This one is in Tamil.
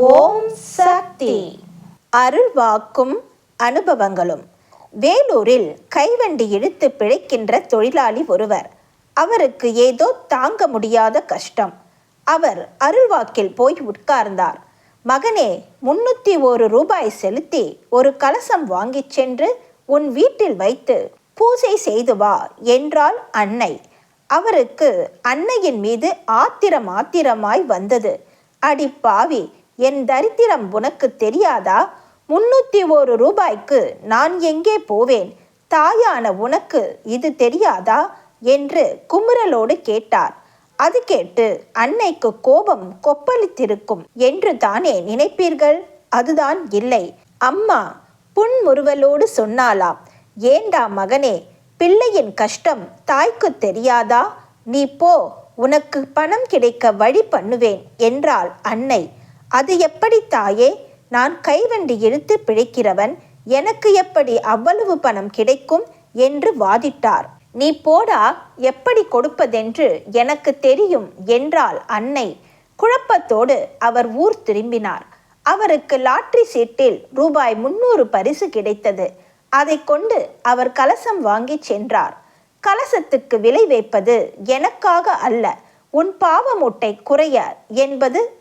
ஓம் சக்தி. அருள் வாக்கும் அனுபவங்களும். வேலூரில் கைவண்டி இழுத்து பிழைக்கின்ற தொழிலாளி ஒருவர். அவருக்கு ஏதோ தாங்க முடியாத கஷ்டம். அவர் அருள்வாக்கில் போய் உட்கார்ந்தார். மகனே முன்னூத்தி ஒரு ரூபாய் செலுத்தி ஒரு கலசம் வாங்கிச் சென்று உன் வீட்டில் வைத்து பூஜை செய்து வா என்றாள் அன்னை. அவருக்கு அன்னையின் மீது ஆத்திரம் ஆத்திரமாய் வந்தது. அடி பாவி என் தரித்திரம் உனக்கு தெரியாதா? முன்னூத்தி ஒரு ரூபாய்க்கு நான் எங்கே போவேன்? தாயான உனக்கு இது தெரியாதா? என்று குமுறலோடு கேட்டார். அது கேட்டு அன்னைக்கு கோபம் கொப்பளித்திருக்கும் என்று தானே நினைப்பீர்கள்? அதுதான் இல்லை. அம்மா புன்முறுவலோடு சொன்னாலாம் ஏண்டா மகனே பிள்ளையின் கஷ்டம் தாய்க்கு தெரியாதா? நீ போ உனக்கு பணம் கிடைக்க வழி பண்ணுவேன் என்றாள் அன்னை. அது எப்படி தாயே? நான் கைவண்டி இழுத்து பிழைக்கிறவன் எனக்கு எப்படி அவ்வளவு பணம் கிடைக்கும்? என்று வாதிட்டார். நீ போடா எப்படி கொடுப்பதென்று எனக்கு தெரியும் என்றாள் அன்னை. குழப்பத்தோடு அவர் ஊர் திரும்பினார். அவருக்கு லாட்ரி சீட்டில் ரூபாய் முன்னூறு பரிசு கிடைத்தது. அதை கொண்டு அவர் கலசம் வாங்கி சென்றார். கலசத்துக்கு விலை வைப்பது எனக்காக அல்ல உன் பாவமூட்டை குறைய என்பது